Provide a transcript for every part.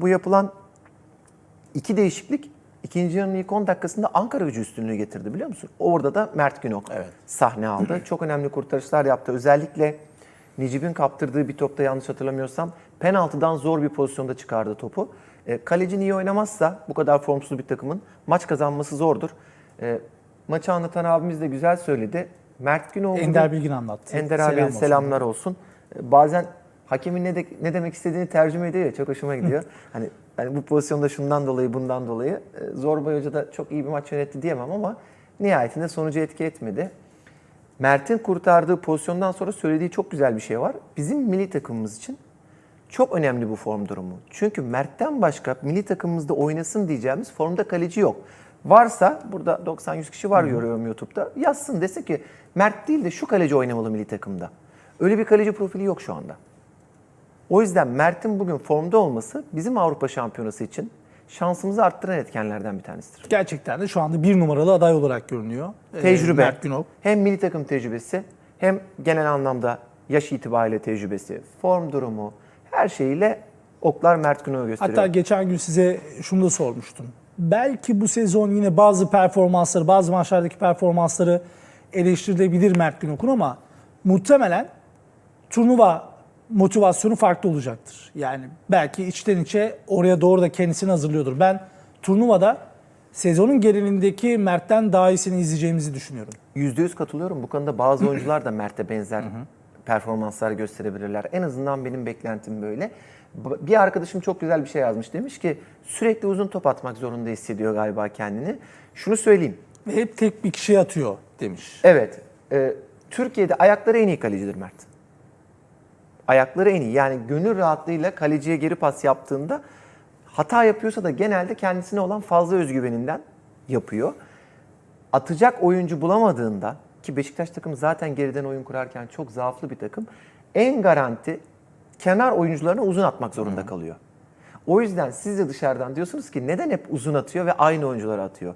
Bu yapılan iki değişiklik ikinci yarının ilk 10 dakikasında Ankara gücü üstünlüğü getirdi biliyor musun? Orada da Mert Günok sahne aldı. Çok önemli kurtarışlar yaptı. Özellikle Necip'in kaptırdığı bir topta yanlış hatırlamıyorsam penaltıdan zor bir pozisyonda çıkardı topu. E, kaleci iyi oynamazsa bu kadar formsuz bir takımın maç kazanması zordur. E, maçı anlatan abimiz de güzel söyledi. Mert Günok Ender Bilgin anlattı. Ender abiye Selam olsun. selamlar olsun. Ee, Bazen hakemin ne, de, ne demek istediğini tercüme ediyor ya çok hoşuma gidiyor. hani hani bu pozisyonda şundan dolayı bundan dolayı e, Zorbay Hoca da çok iyi bir maç yönetti diyemem ama nihayetinde sonucu etki etmedi. Mert'in kurtardığı pozisyondan sonra söylediği çok güzel bir şey var. Bizim milli takımımız için çok önemli bu form durumu. Çünkü Mert'ten başka milli takımımızda oynasın diyeceğimiz formda kaleci yok. Varsa burada 90-100 kişi var görüyorum YouTube'da. Yazsın dese ki Mert değil de şu kaleci oynamalı milli takımda. Öyle bir kaleci profili yok şu anda. O yüzden Mert'in bugün formda olması bizim Avrupa Şampiyonası için şansımızı arttıran etkenlerden bir tanesidir. Gerçekten de şu anda bir numaralı aday olarak görünüyor. Ee, Tecrübe. Mert Günok. Hem milli takım tecrübesi hem genel anlamda yaş itibariyle tecrübesi, form durumu her şeyiyle oklar Mert Günok'u gösteriyor. Hatta geçen gün size şunu da sormuştum. Belki bu sezon yine bazı performansları, bazı maçlardaki performansları eleştirilebilir Mert Günok'un ama muhtemelen turnuva motivasyonu farklı olacaktır. Yani belki içten içe oraya doğru da kendisini hazırlıyordur. Ben turnuvada sezonun genelindeki Mert'ten daha iyisini izleyeceğimizi düşünüyorum. %100 katılıyorum. Bu konuda bazı oyuncular da Mert'e benzer performanslar gösterebilirler. En azından benim beklentim böyle. Bir arkadaşım çok güzel bir şey yazmış. Demiş ki sürekli uzun top atmak zorunda hissediyor galiba kendini. Şunu söyleyeyim. Ve hep tek bir kişiye atıyor demiş. Evet. e, Türkiye'de ayakları en iyi kalecidir Mert. Ayakları en iyi. Yani gönül rahatlığıyla kaleciye geri pas yaptığında hata yapıyorsa da genelde kendisine olan fazla özgüveninden yapıyor. Atacak oyuncu bulamadığında ki Beşiktaş takımı zaten geriden oyun kurarken çok zaaflı bir takım. En garanti kenar oyuncularına uzun atmak zorunda kalıyor. O yüzden siz de dışarıdan diyorsunuz ki neden hep uzun atıyor ve aynı oyunculara atıyor?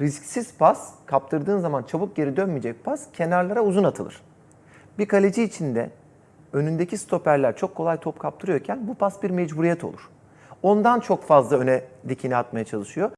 Risksiz pas, kaptırdığın zaman çabuk geri dönmeyecek pas kenarlara uzun atılır. Bir kaleci için de önündeki stoperler çok kolay top kaptırıyorken bu pas bir mecburiyet olur. Ondan çok fazla öne dikine atmaya çalışıyor.